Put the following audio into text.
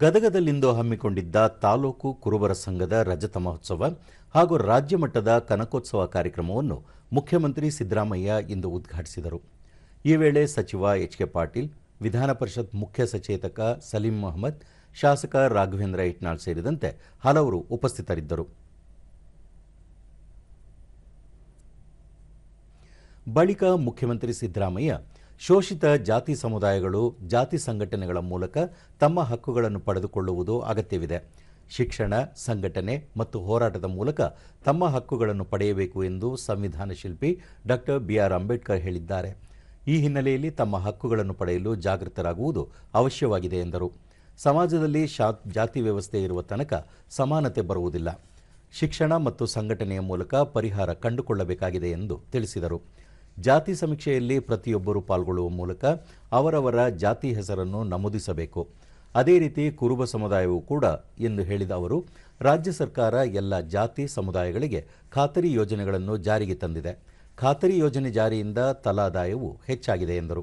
ಗದಗದಲ್ಲಿಂದು ಹಮ್ಮಿಕೊಂಡಿದ್ದ ತಾಲೂಕು ಕುರುಬರ ಸಂಘದ ರಜತ ಮಹೋತ್ಸವ ಹಾಗೂ ರಾಜ್ಯ ಮಟ್ಟದ ಕನಕೋತ್ಸವ ಕಾರ್ಯಕ್ರಮವನ್ನು ಮುಖ್ಯಮಂತ್ರಿ ಸಿದ್ದರಾಮಯ್ಯ ಇಂದು ಉದ್ಘಾಟಿಸಿದರು. ಈ ವೇಳೆ ಸಚಿವ ಎಚ್ ಕೆ ಪಾಟೀಲ್, ವಿಧಾನ ಪರಿಷತ್ ಮುಖ್ಯ ಸಚೇತಕ ಸಲೀಂ ಮೊಹಮ್ಮದ್, ಶಾಸಕ ರಾಘವೇಂದ್ರ ಇಟ್ನಾಳ್ ಸೇರಿದಂತೆ ಹಲವರು ಉಪಸ್ಥಿತರಿದ್ದರು. ಬಳಿಕ ಮುಖ್ಯಮಂತ್ರಿ ಸಿದ್ದರಾಮಯ್ಯ ಶೋಷಿತ ಜಾತಿ ಸಮುದಾಯಗಳು, ಜಾತಿ ಸಂಘಟನೆಗಳ ಮೂಲಕ ತಮ್ಮ ಹಕ್ಕುಗಳನ್ನು ಪಡೆದುಕೊಳ್ಳುವುದು ಅಗತ್ಯವಿದೆ. ಶಿಕ್ಷಣ, ಸಂಘಟನೆ ಮತ್ತು ಹೋರಾಟದ ಮೂಲಕ ತಮ್ಮ ಹಕ್ಕುಗಳನ್ನು ಪಡೆಯಬೇಕು ಎಂದು ಸಂವಿಧಾನ ಶಿಲ್ಪಿ ಡಾಕ್ಟರ್ ಬಿಆರ್ ಅಂಬೇಡ್ಕರ್ ಹೇಳಿದ್ದಾರೆ. ಈ ಹಿನ್ನೆಲೆಯಲ್ಲಿ ತಮ್ಮ ಹಕ್ಕುಗಳನ್ನು ಪಡೆಯಲು ಜಾಗೃತರಾಗುವುದು ಅವಶ್ಯವಾಗಿದೆ ಎಂದರು. ಸಮಾಜದಲ್ಲಿ ಶಾ, ಜಾತಿ ವ್ಯವಸ್ಥೆ ಇರುವ ತನಕ ಸಮಾನತೆ ಬರುವುದಿಲ್ಲ. ಶಿಕ್ಷಣ ಮತ್ತು ಸಂಘಟನೆಯ ಮೂಲಕ ಪರಿಹಾರ ಕಂಡುಕೊಳ್ಳಬೇಕಾಗಿದೆ ಎಂದು ತಿಳಿಸಿದರು. ಜಾತಿ ಸಮೀಕ್ಷೆಯಲ್ಲಿ ಪ್ರತಿಯೊಬ್ಬರೂ ಪಾಲ್ಗೊಳ್ಳುವ ಮೂಲಕ ಅವರವರ ಜಾತಿ ಹೆಸರನ್ನು ನಮೂದಿಸಬೇಕು. ಅದೇ ರೀತಿ ಕುರುಬ ಸಮುದಾಯವೂ ಕೂಡ ಎಂದು ಹೇಳಿದ ಅವರು, ರಾಜ್ಯ ಸರ್ಕಾರ ಎಲ್ಲ ಜಾತಿ ಸಮುದಾಯಗಳಿಗೆ ಖಾತರಿ ಯೋಜನೆಗಳನ್ನು ಜಾರಿಗೆ ತಂದಿದೆ. ಖಾತರಿ ಯೋಜನೆ ಜಾರಿಯಿಂದ ತಲಾದಾಯವು ಹೆಚ್ಚಾಗಿದೆ ಎಂದರು.